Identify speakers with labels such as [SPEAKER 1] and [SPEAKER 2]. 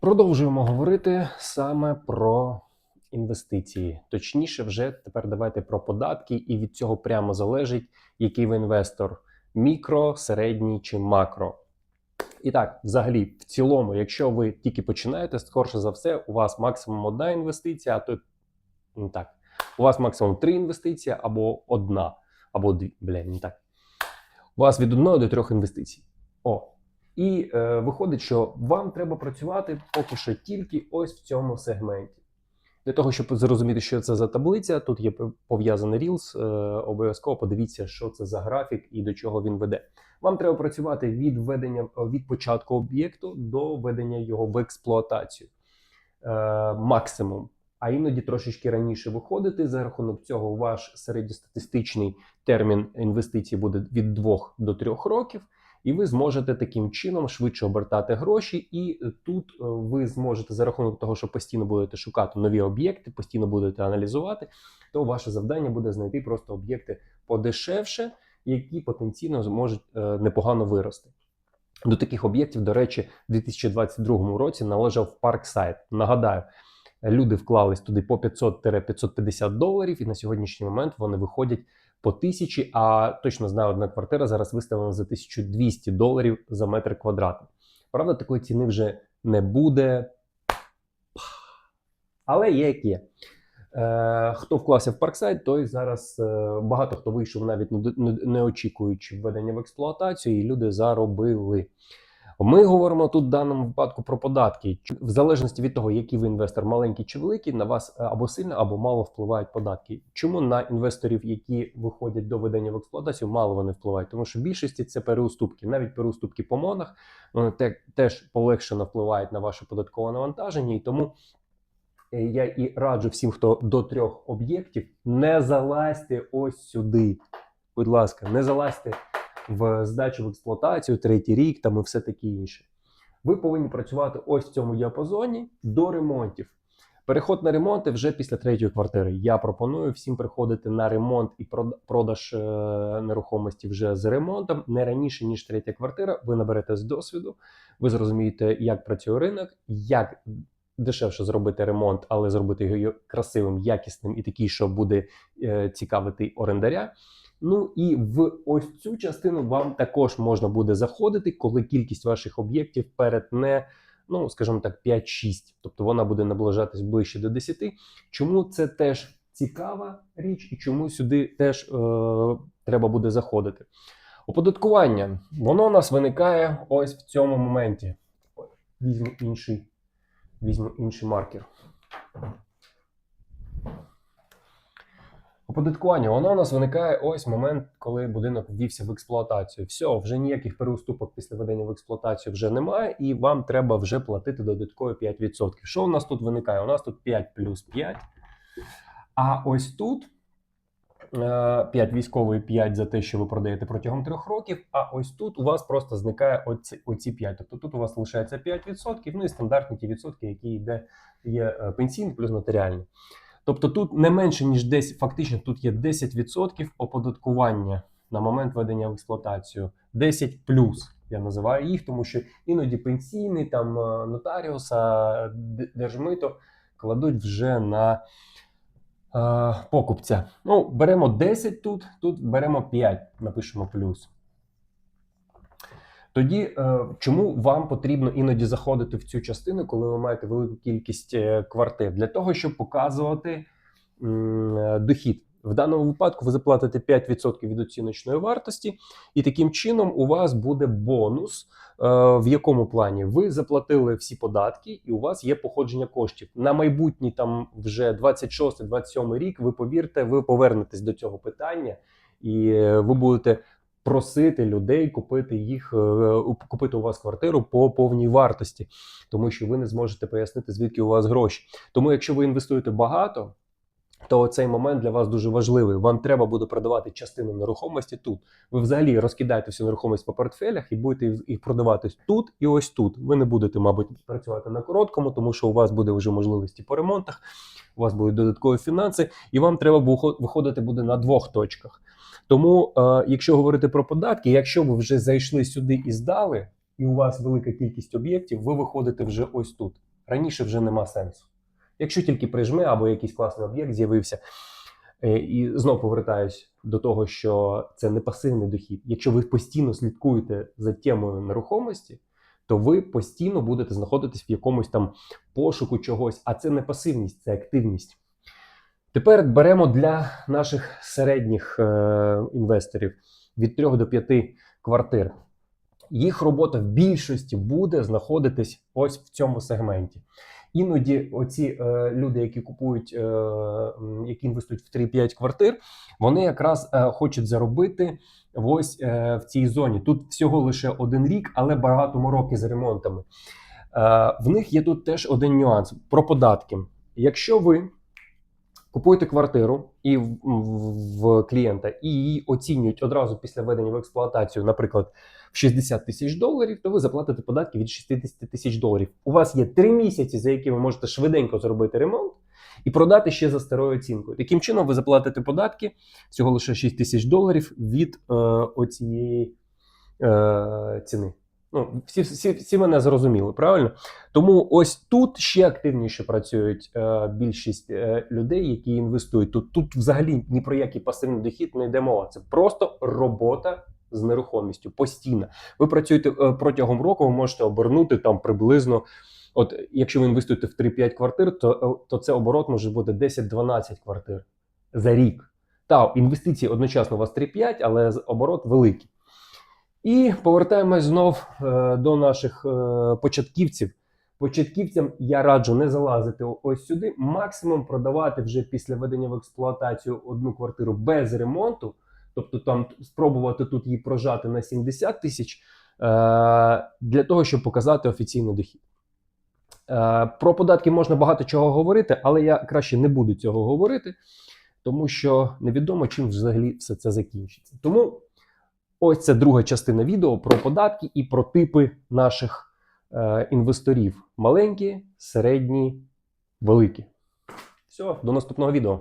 [SPEAKER 1] Продовжуємо говорити саме про інвестиції. Точніше, вже тепер давайте про податки, і від цього прямо залежить, який ви інвестор: мікро, середній чи макро. І так, взагалі, в цілому, якщо ви тільки починаєте, скорше за все, у вас максимум одна інвестиція, а то не так. У вас максимум три інвестиції або одна, або дві. Бля, не так. У вас від одної до трьох інвестицій. О. І е, виходить, що вам треба працювати поки що тільки ось в цьому сегменті. Для того, щоб зрозуміти, що це за таблиця, тут є пов'язаний Reels, е, обов'язково подивіться, що це за графік і до чого він веде. Вам треба працювати від введення від початку об'єкту до введення його в експлуатацію. Е, максимум. А іноді трошечки раніше виходити. За рахунок цього ваш середньостатистичний термін інвестицій буде від 2 до 3 років. І ви зможете таким чином швидше обертати гроші, і тут е, ви зможете за рахунок того, що постійно будете шукати нові об'єкти, постійно будете аналізувати, то ваше завдання буде знайти просто об'єкти подешевше, які потенційно зможуть е, непогано вирости. До таких об'єктів, до речі, в 2022 році належав Парксайд. Нагадаю, люди вклались туди по 500-550 доларів, і на сьогоднішній момент вони виходять по тисячі, а точно знаю, одна квартира зараз виставлена за 1200 доларів за метр квадратний. Правда, такої ціни вже не буде. Але є як є. Е, Хто вклався в парксайд, той зараз е, багато хто вийшов, навіть не, очікуючи введення в експлуатацію, і люди заробили. Ми говоримо тут в даному випадку про податки. В залежності від того, який ви інвестор, маленький чи великий, на вас е, або сильно, або мало впливають податки. Чому на інвесторів, які виходять до ведення в експлуатацію, мало вони впливають? Тому що в більшості це переуступки, навіть переуступки по монах, вони теж полегшено впливають на ваше податкове навантаження, і тому. Е, я і раджу всім, хто до трьох об'єктів, не залазьте ось сюди. Будь ласка, не залазьте в здачу в експлуатацію, третій рік там і все таке інше. Ви повинні працювати ось в цьому діапазоні до ремонтів. Переход на ремонти вже після третьої квартири. Я пропоную всім приходити на ремонт і продаж е, нерухомості вже з ремонтом не раніше ніж третя квартира. Ви наберете з досвіду, ви зрозумієте, як працює ринок, як дешевше зробити ремонт, але зробити його красивим, якісним і такий, що буде е, цікавити орендаря. Ну і в ось цю частину вам також можна буде заходити, коли кількість ваших об'єктів перетне, ну скажімо так, 5-6. Тобто вона буде наближатись ближче до 10. Чому це теж цікава річ, і чому сюди теж е, треба буде заходити? Оподаткування, воно у нас виникає ось в цьому моменті. Візьму інший, візьму інший маркер. Оподаткування, воно у нас виникає ось момент, коли будинок ввівся в експлуатацію. Все, вже ніяких переуступок після введення в експлуатацію вже немає, і вам треба вже платити додаткові 5%. Що у нас тут виникає? У нас тут 5 плюс 5. А ось тут 5 е, військовий 5 за те, що ви продаєте протягом 3 років. А ось тут у вас просто зникає оці, оці 5. Тобто тут у вас лишається 5%, ну і стандартні ті відсотки, які йде є е, пенсійні плюс нотаріальні. Тобто тут не менше, ніж 10, фактично тут є 10% оподаткування на момент введення в експлуатацію. 10 плюс. Я називаю їх, тому що іноді пенсійний, там е, нотаріуса, держмито кладуть вже на е, покупця. Ну, беремо 10 тут, тут беремо 5, напишемо плюс. Тоді е, чому вам потрібно іноді заходити в цю частину, коли ви маєте велику кількість е, квартир? Для того, щоб показувати е, дохід. В даному випадку ви заплатите 5% від оціночної вартості, і таким чином у вас буде бонус. В якому плані ви заплатили всі податки, і у вас є походження коштів на майбутній там вже 26-27 рік. Ви повірте, ви повернетесь до цього питання, і ви будете просити людей купити їх, е, купити у вас квартиру по повній вартості, тому що ви не зможете пояснити, звідки у вас гроші. Тому, якщо ви інвестуєте багато. То цей момент для вас дуже важливий. Вам треба буде продавати частину нерухомості тут. Ви взагалі розкидаєте всю нерухомість по портфелях і будете їх продавати тут і ось тут. Ви не будете, мабуть, працювати на короткому, тому що у вас буде вже можливості по ремонтах, у вас будуть додаткові фінанси, і вам треба виходити буде на двох точках. Тому, е, якщо говорити про податки, якщо ви вже зайшли сюди і здали, і у вас велика кількість об'єктів, ви виходите вже ось тут. раніше вже нема сенсу. Якщо тільки прижме або якийсь класний об'єкт з'явився. Е, І знов повертаюсь до того, що це не пасивний дохід. Якщо ви постійно слідкуєте за темою нерухомості, то ви постійно будете знаходитись в якомусь там пошуку чогось, а це не пасивність, це активність. Тепер беремо для наших середніх е, інвесторів від 3 до 5 квартир. Їх робота в більшості буде знаходитись ось в цьому сегменті. Іноді оці е, люди, які купують, е, які інвестують в 3-5 квартир, вони якраз е, хочуть заробити ось е, в цій зоні. Тут всього лише один рік, але багато мороки з ремонтами. Е, в них є тут теж один нюанс про податки. Якщо ви купуєте квартиру і в, в, в клієнта і її оцінюють одразу після введення в експлуатацію, наприклад, в 60 тисяч доларів, то ви заплатите податки від 60 тисяч доларів. У вас є 3 місяці, за які ви можете швиденько зробити ремонт і продати ще за старою оцінкою. Таким чином, ви заплатите податки всього лише 6 тисяч доларів від е, оцієї е, ціни. Ну, всі, всі, всі мене зрозуміли, правильно? Тому ось тут ще активніше працюють е, більшість е, людей, які інвестують. Тут, тут взагалі ні про який пасивний дохід не йде мова. Це просто робота з нерухомістю постійно. Ви працюєте е, протягом року, ви можете обернути там приблизно. От якщо ви інвестуєте в 3-5 квартир, то, е, то це оборот може бути 10-12 квартир за рік. Та інвестиції одночасно у вас 3-5, але оборот великий. І повертаємось знов е, до наших е, початківців. Початківцям я раджу не залазити ось сюди, максимум продавати вже після введення в експлуатацію одну квартиру без ремонту, тобто там спробувати тут її прожати на 70 тисяч, е, для того, щоб показати офіційний дохід. Про податки можна багато чого говорити, але я краще не буду цього говорити, тому що невідомо, чим взагалі все це закінчиться. Тому ось це друга частина відео про податки і про типи наших е, інвесторів: маленькі, середні, великі. Все, до наступного відео.